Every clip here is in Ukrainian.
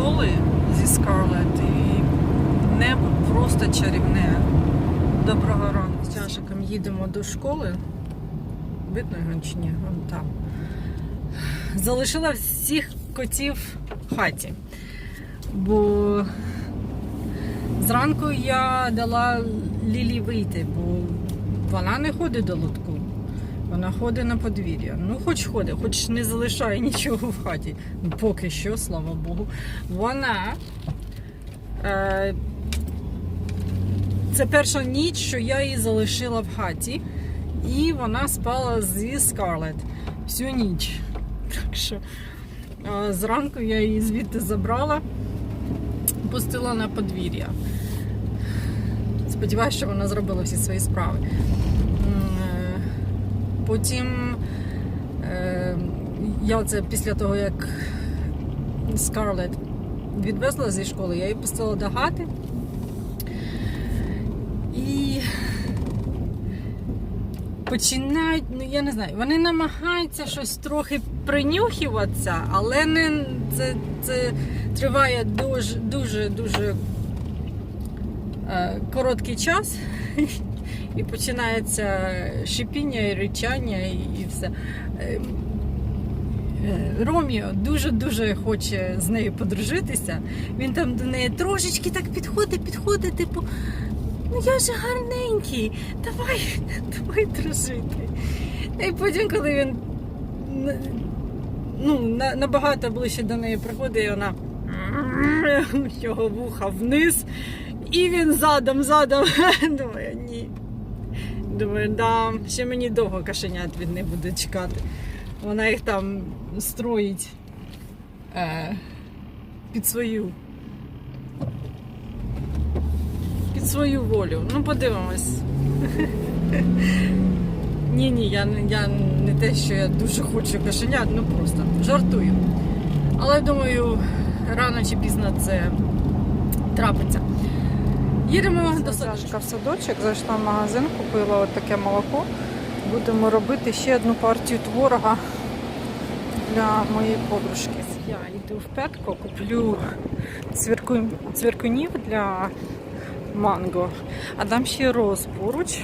школи зі Скарлет і небо просто чарівне. Доброго ранку. З чашиком їдемо до школи. Видно його чи ні? Вон там. Залишила всіх котів в хаті. Бо зранку я дала Лілі вийти, бо вона не ходить до лотку. Вона ходить на подвір'я. Ну, хоч ходить, хоч не залишає нічого в хаті. Поки що, слава Богу. Вона. Е, це перша ніч, що я її залишила в хаті. І вона спала зі Скарлет всю ніч. Так що е, зранку я її звідти забрала, пустила на подвір'я. Сподіваюся, що вона зробила всі свої справи. Потім е, я оце після того, як Скарлет відвезла зі школи, я її пустила до хати. І починають, ну я не знаю, вони намагаються щось трохи принюхуватися, але не це, це триває дуже дуже дуже е, короткий час. І починається шипіння і ричання, і, все. Е, е, Роміо дуже-дуже хоче з нею подружитися. Він там до неї трошечки так підходить, підходить, типу, ну я ж гарненький, давай, давай дружити. І потім, коли він ну, набагато ближче до неї приходить, і вона його вуха вниз, і він задом, задом. Думаю, ні. Думаю, да, ще мені довго кашенят від неї буде чекати. Вона їх там строїть е, під свою. Під свою волю. Ну, подивимось. Ні, ні, я, я не те, що я дуже хочу кашенят, ну просто жартую. Але думаю, рано чи пізно це трапиться. Їдемо до Сашка в садочок, зайшла в магазин, купила от таке молоко. Будемо робити ще одну партію творога для моєї подружки. Я йду в петко, куплю цвірку... цвіркунів для манго, а дам ще роз поруч.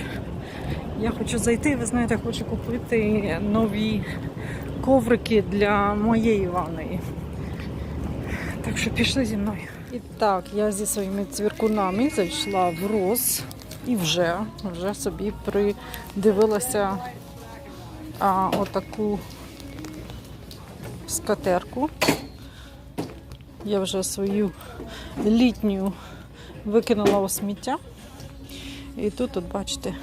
Я хочу зайти, ви знаєте, хочу купити нові коврики для моєї ванної. Так що пішли зі мною. І так, я зі своїми цвіркунами зайшла в роз і вже, вже собі придивилася а, отаку скатерку. Я вже свою літню викинула у сміття. І тут, от бачите,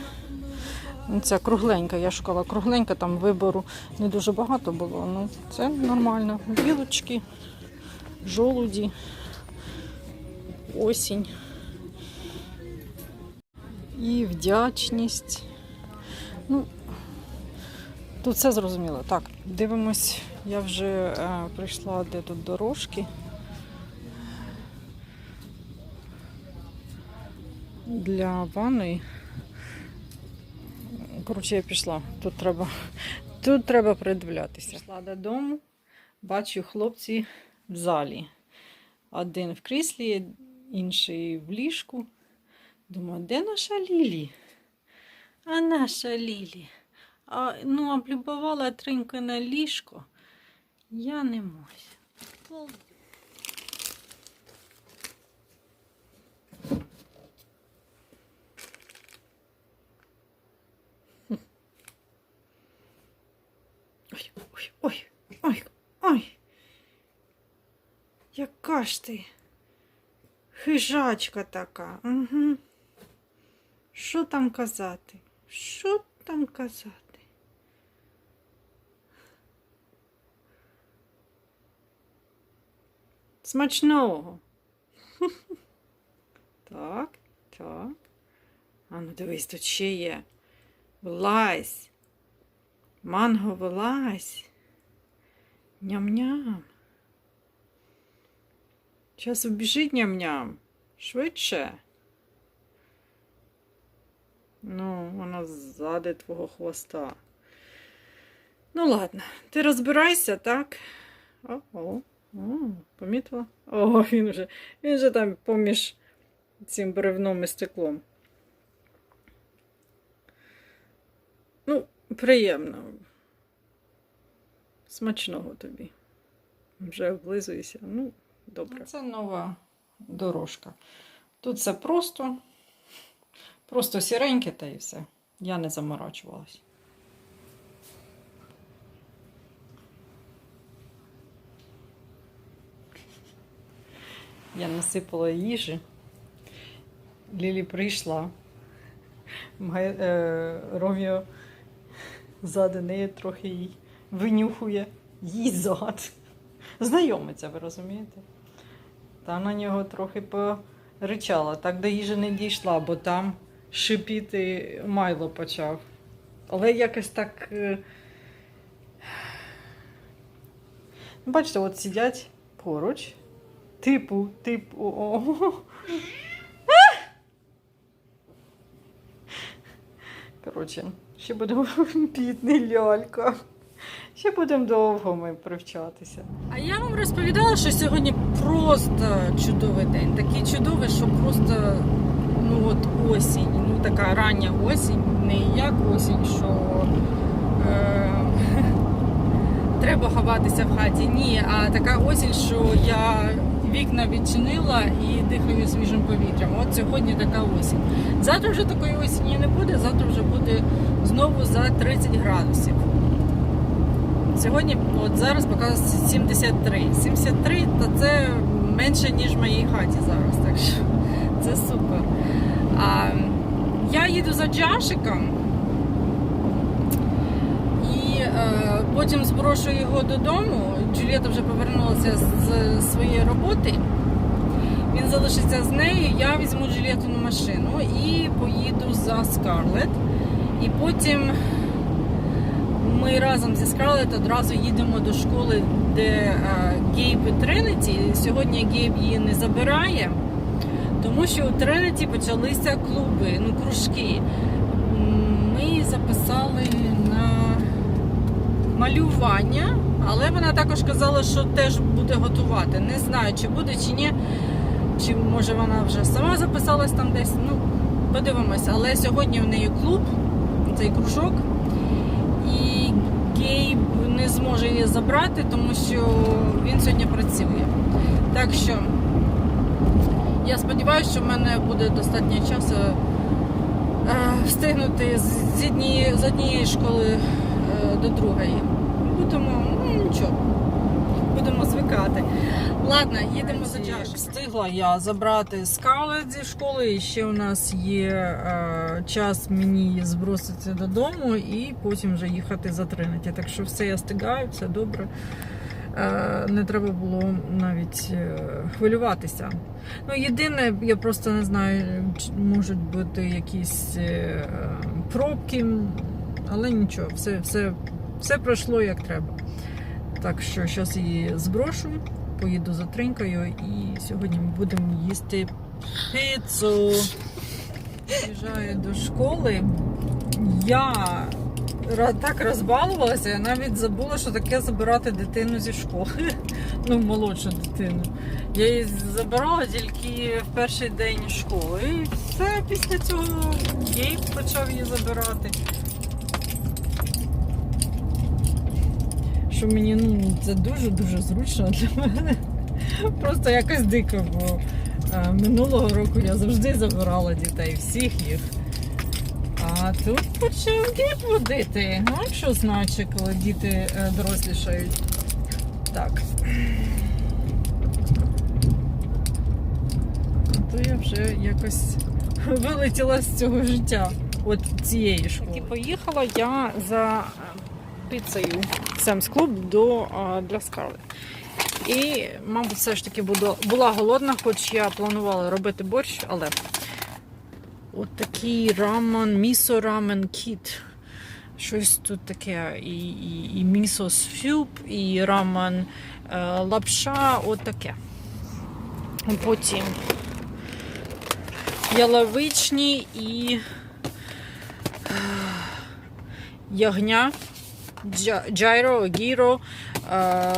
ця кругленька, я шукала кругленька, там вибору не дуже багато було. Ну, це нормально. Білочки, жолуді, осінь. І вдячність. Ну, Тут все зрозуміло. Так, дивимось, я вже е, прийшла де тут дорожки. Для ванної. Коротше, я пішла. Тут треба, тут треба придивлятися. Пішла додому, бачу хлопці в залі. Один в кріслі, інший в ліжку. Думаю, де наша Лілі? А наша Лілі? А, ну, облюбувала триньку на ліжко. Я не можу. Ой, ой, ой, ой, ой. Яка ж ти? Хижачка така. Угу. Що там казати? Що там казати? Смачного. Так, так. А ну дивись, тут ще є. Вилазь. Манго вилазь. Ням-ням. Зараз убіжить ням-ням. Швидше. Ну, вона ззади твого хвоста. Ну, ладно, ти розбирайся, так? О-о. О, помітила? О, він вже, він вже там поміж цим бревном і стеклом. Ну, приємно. Смачного тобі. Вже облизуєшся. Ну, добре. Це нова дорожка. Тут все просто. Просто сіреньке та і все. Я не заморачувалась. Я насипала їжі. Лілі прийшла. Е, Роміо ззади неї трохи їй винюхує їй зад. Знайомиться, ви розумієте? Та на нього трохи поричала. Так до їжі не дійшла, бо там шипіти майло почав. Але якось так. е, Бачите, от сидять поруч. Типу, типу. О. Коротше, ще будемо бідний лялька. Ще будемо довго ми привчатися. А я вам розповідала, що сьогодні просто чудовий день. Такий чудовий, що просто ну от осінь, ну така рання осінь, не як осінь, що е, треба ховатися в хаті. Ні, а така осінь, що я вікна відчинила і дихаю свіжим повітрям. От сьогодні така осінь. Завтра вже такої осені не буде, завтра вже буде знову за 30 градусів. Сьогодні, от зараз показує 73. 73 то це менше, ніж в моїй хаті зараз. Так що це супер. А, я їду за Джашиком і е, потім зброшу його додому. Джулієта вже повернулася з своєї роботи. Він залишиться з нею. Я візьму Джулієту на машину і поїду за Скарлет. І потім ми разом зі Скарлет одразу їдемо до школи, де е, Гейб і Тринеті. Сьогодні Гейб її не забирає, тому що у Тринеті почалися клуби, ну, кружки. Ми записали на малювання, але вона також казала, що теж буде готувати. Не знаю, чи буде, чи ні. Чи може вона вже сама записалась там десь. Ну, подивимося. Але сьогодні в неї клуб, цей кружок. Гейб не зможе її забрати, тому що він сьогодні працює. Так що я сподіваюся, що в мене буде достатньо часу е, встигнути з, з, однієї, з однієї школи е, до другої. Будемо, ну нічого, будемо звикати. Ладно, їдемо за Джаш. Встигла я забрати скалет зі школи. І ще у нас є е, час мені збросити додому і потім вже їхати за Тринеті. Так що все я стигаю, все добре. Е, не треба було навіть е, хвилюватися. Ну, єдине, я просто не знаю, можуть бути якісь е, пробки, але нічого, все, все, все пройшло як треба. Так що зараз її зброшу, поїду за тринькою і сьогодні ми будемо їсти піцу. Приїжджаю до школи. Я так розбалувалася, я навіть забула, що таке забирати дитину зі школи. Ну, молодшу дитину. Я її забирала тільки в перший день школи. І все, після цього Гейб почав її забирати. Що мені ну, це дуже-дуже зручно для мене. Просто якось дико, бо е, минулого року я завжди забирала дітей, всіх їх. А тут почав дід водити. Ну, що значить, коли діти е, дорослішають. Так. А то я вже якось вилетіла з цього життя. От цієї школи. Поїхала я за е, піцею Семс Клуб до для Скарлет. І, мабуть, все ж таки була голодна, хоч я планувала робити борщ, але от такий рамен, місо рамен кіт. Щось тут таке, і, і, і місо сфюб, і рамен е, лапша, от таке. Потім яловичні і е, ягня, джайро, гіро,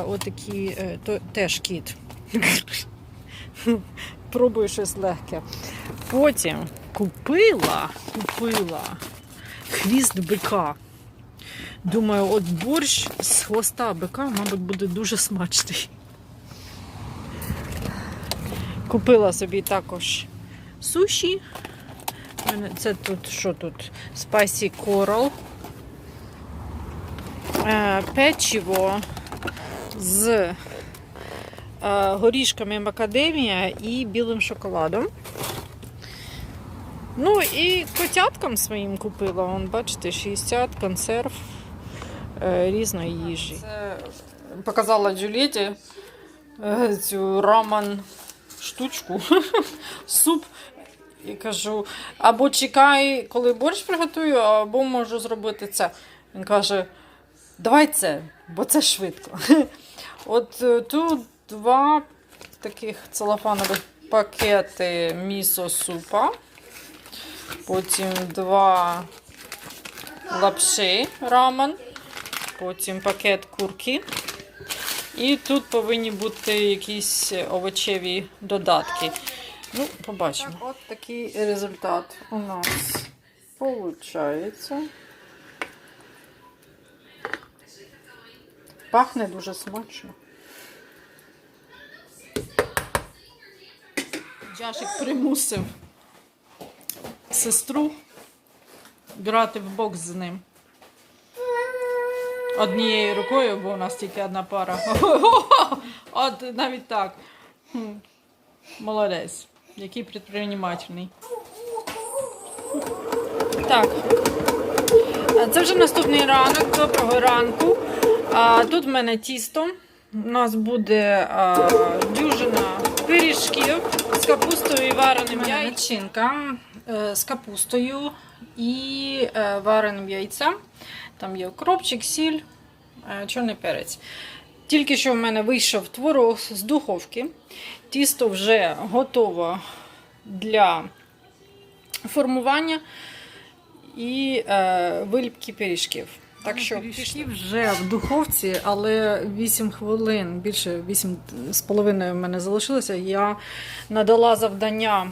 отакі, е, теж кіт. Пробую щось легке. Потім купила, купила хвіст бика. Думаю, от борщ з хвоста бика, мабуть, буде дуже смачний. Купила собі також суші. Це тут що тут? Spicy Coral. Е, Печиво з е, горішками макадемія і білим шоколадом. Ну і котяткам своїм купила. Вон, бачите, 60 консерв е, різної їжі. Це показала Джуліті цю роман штучку, суп. І кажу, або чекай, коли борщ приготую, або можу зробити це. Він каже: давай це, бо це швидко. От е, тут два таких целофанових пакети місо супа. Потім два лапши рамен, потім пакет курки. І тут повинні бути якісь овочеві додатки. Ну, побачимо. Так, от такий результат у нас виходить. Пахне дуже смачно. Джашик примусив сестру грати в бокс з ним. Однією рукою, бо у нас тільки одна пара. От навіть так. Молодець. Який предпринимательний. Так. Це вже наступний ранок. Доброго ранку. А, тут в мене тісто. У нас буде а, дюжина пиріжків з капустою і вареним яйцем. Начинка е, з капустою і е, вареним яйцем. Там є укропчик, сіль, е, чорний перець. Тільки що в мене вийшов творог з духовки. Тісто вже готово для формування і виліпки пиріжків. Так що пішли вже в духовці, але 8 хвилин, більше 8 з половиною в мене залишилося. Я надала завдання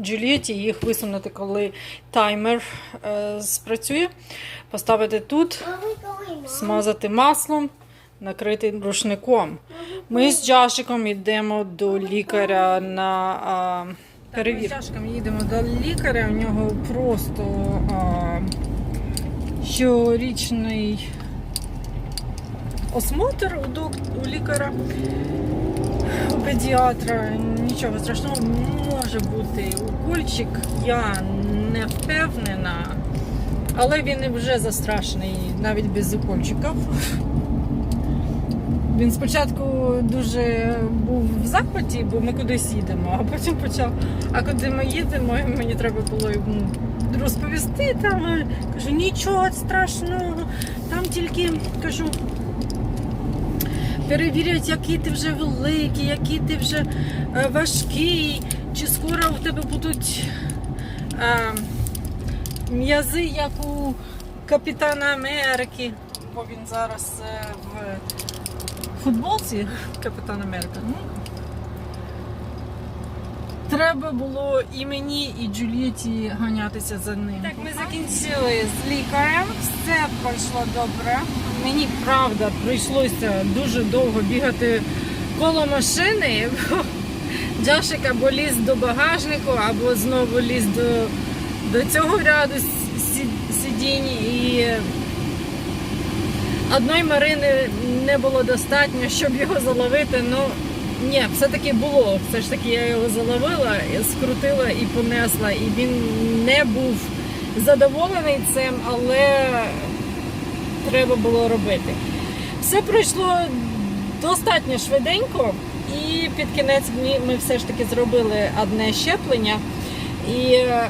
Джулієті їх висунути, коли таймер е, спрацює. Поставити тут, смазати маслом, накрити рушником. Ми з Джашиком йдемо до лікаря на а, перевірку. Ми з Джашиком їдемо до лікаря, у нього просто а, щорічний осмотр у, док- у лікаря, у педіатра. Нічого страшного може бути укольчик, я не впевнена. Але він вже застрашений навіть без укольчиків. Він спочатку дуже був в захваті, бо ми кудись їдемо, а потім почав. А куди ми їдемо, мені треба було йому розповісти. Там е, кажу, нічого страшного, там тільки кажу. Перевірять, який ти вже великий, який ти вже е, важкий, чи скоро у тебе будуть е, м'язи, як у Капітана Америки. Бо він зараз в футболці Капітан Америка. Треба було і мені, і Джулієті ганятися за ним. Так, ми закінчили з лікарем, все пройшло добре. Мені правда прийшлося дуже довго бігати коло машини. бо Джашик або ліз до багажнику, або знову ліз до, до цього ряду сидінь. І одної Марини не було достатньо, щоб його заловити. Ну ні, все-таки було. Все ж таки я його заловила, скрутила і понесла. І він не був задоволений цим, але треба було робити. Все пройшло достатньо швиденько, і під кінець ми, все ж таки зробили одне щеплення. І е,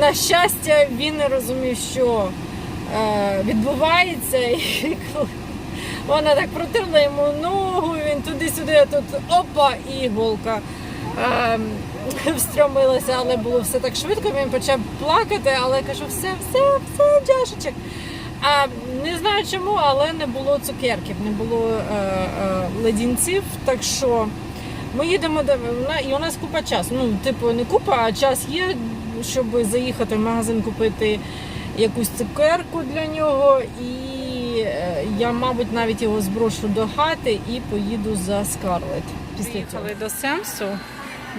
на щастя, він не розумів, що е, відбувається. І вона так протерла йому ногу, він туди-сюди, а тут опа, і іголка е, встромилася, але було все так швидко. Він почав плакати, але я кажу, все, все, все, Джашечек. А не знаю чому, але не було цукерків, не було е, е, ледінців. Так що ми їдемо до і у нас купа часу. Ну, типу, не купа, а час є, щоб заїхати в магазин купити якусь цукерку для нього. І я, мабуть, навіть його зброшу до хати і поїду за Скарлет. Після Приїхали до Семсу,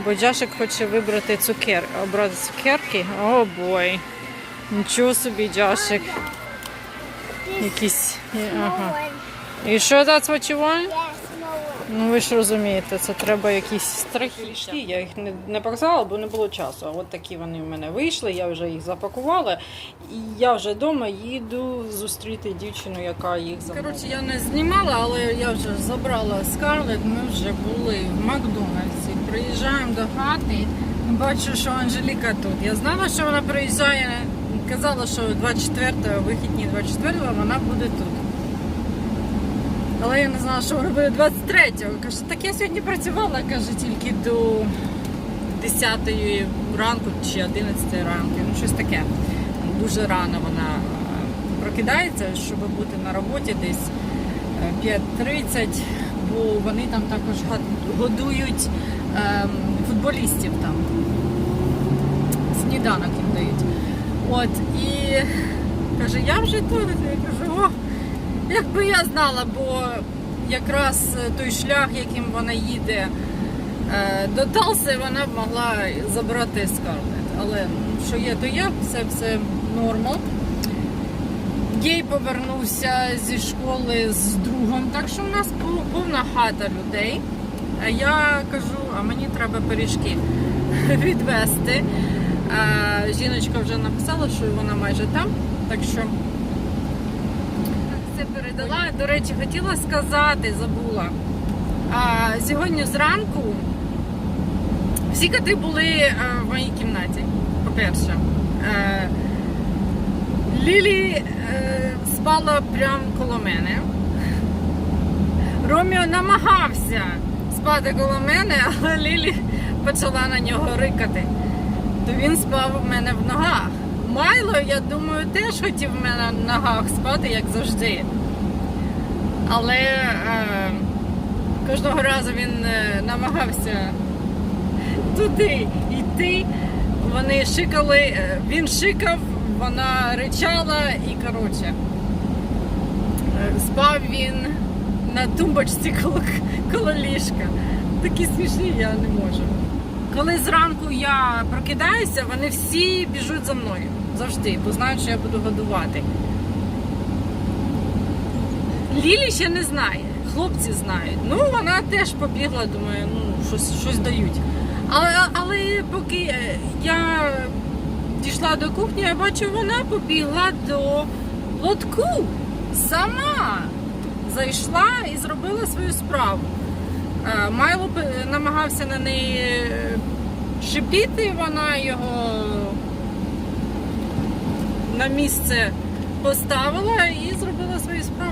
бо Джашик хоче вибрати цукер, обрати цукерки. О бой. Нічого собі, Джашик. Якісь. Ага. І що that's what you want? Ну ви ж розумієте, це треба якісь страхи. Я їх не, не показала, бо не було часу. А от такі вони в мене вийшли, я вже їх запакувала. І я вже вдома їду зустріти дівчину, яка їх замовила. Коротше, я не знімала, але я вже забрала Скарлет. Ми вже були в Макдональдсі. Приїжджаємо до хати. Бачу, що Анжеліка тут. Я знала, що вона приїжджає. Казала, що 24-го, вихідні 24-го вона буде тут. Але я не знала, що буде 23-го. Каже, так я сьогодні працювала, каже, тільки до 10 ранку чи 11 ранку. Ну, щось таке. Дуже рано вона е, прокидається, щоб бути на роботі десь е, 5.30, бо вони там також годують ем, футболістів там. Сніданок їм дають. От, і каже, я вже тут. Я кажу, якби я знала, бо якраз той шлях, яким вона їде е, до Талси, вона б могла забрати скарлет. Але що є, то є, все все нормал. Гей повернувся зі школи з другом, так що в нас повна хата людей. А я кажу, а мені треба пиріжки відвести. А, жіночка вже написала, що вона майже там, так що передала. До речі, хотіла сказати, забула. А, сьогодні зранку всі коти були е, в моїй кімнаті, по-перше. Е, Лілі е, спала прямо коло мене. Роміо намагався спати коло мене, але Лілі почала на нього рикати. То він спав у мене в ногах. Майло, я думаю, теж хотів в мене в ногах спати, як завжди. Але е, кожного разу він е, намагався туди йти. Вони шикали, е, він шикав, вона ричала і коротше. е, Спав він на тумбочці коло, коло ліжка. Такі смішні я не можу. Коли зранку я прокидаюся, вони всі біжуть за мною завжди, бо знають, що я буду годувати. Лілі ще не знає, хлопці знають. Ну, вона теж побігла, думаю, ну, щось, щось дають. Але, але поки е, я дійшла до кухні, я бачу, вона побігла до лотку. Сама зайшла і зробила свою справу. Е, Майло намагався на неї е, шипіти, вона його на місце поставила і зробила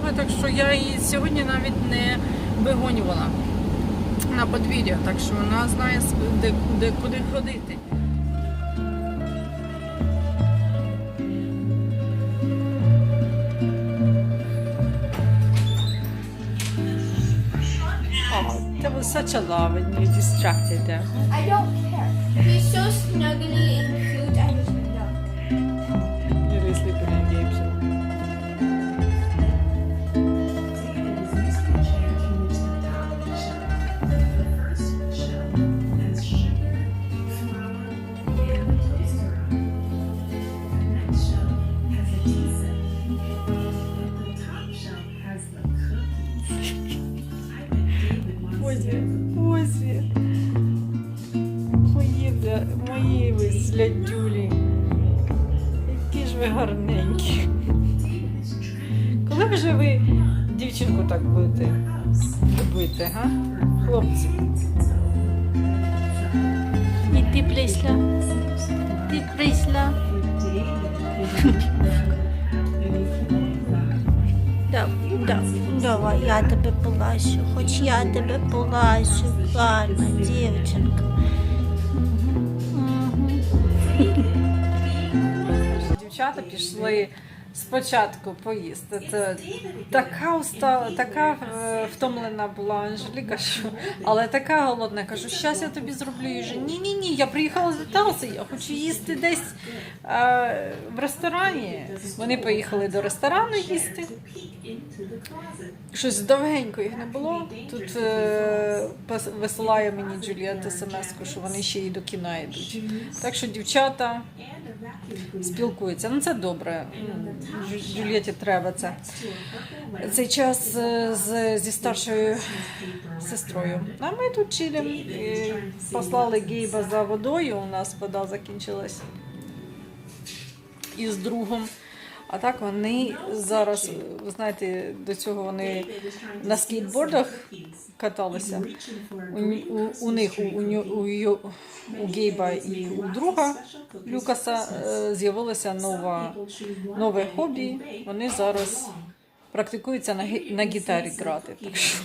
свої. Так що я її сьогодні навіть не вигонювала на подвір'я, так що вона знає де, де куди ходити. That was such a love and you distracted them. I don't care. He's so snuggly and ви гарненькі. Коли вже ви дівчинку так будете любити, га? Хлопці. І ти прийшла. Ти прийшла. Да, да, давай, я тебе полащу, хоч я тебе полащу, гарна дівчинка. Дівчата пішли спочатку поїсти. Це така устала, така е, втомлена була Анжеліка, що але така голодна. Кажу, щас я тобі зроблю їжу. Ні, ні, ні, я приїхала з Італії, я хочу їсти десь е, в ресторані. Вони поїхали до ресторану їсти. Щось довгенько їх не було. Тут е, висилає мені Джуліет смс, що вони ще й до кіна йдуть. Так що дівчата спілкуються. Ну це добре. М, треба це. Цей час е, з, зі старшою сестрою. А ми тут чилим. Послали Гейба за водою. У нас вода закінчилась із другом. А так вони зараз, ви знаєте, до цього вони на скейтбордах каталися. У, у, у них у, у, у, Гейба і у друга Люкаса е, з'явилося нова, нове хобі. Вони зараз практикуються на, на гітарі грати. Так що.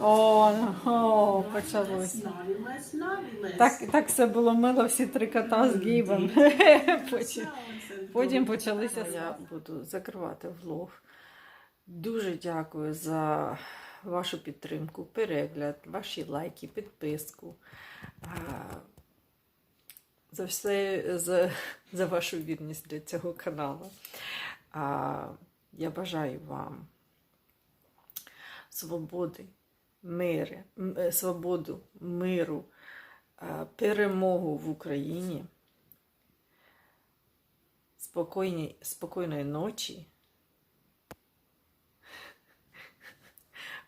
О, о, почалося. Так, так все було мило, всі три кота з гейбом. Потім, потім почалися. Я буду закривати влог. Дуже дякую за вашу підтримку, перегляд, ваші лайки, підписку. За все, за, за вашу вірність для цього каналу. А, Я бажаю вам свободи, мири, е, свободу, миру, е, перемогу в Україні, спокійні, спокійної ночі.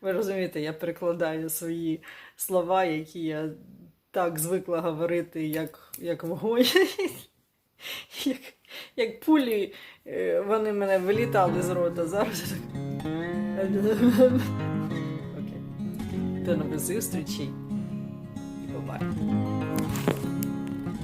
Ви розумієте, я перекладаю свої слова, які я так звикла говорити, як, як вогонь. Як, як пулі, е, вони мене вилітали з рота. Зараз. Pelo meu susto, senti.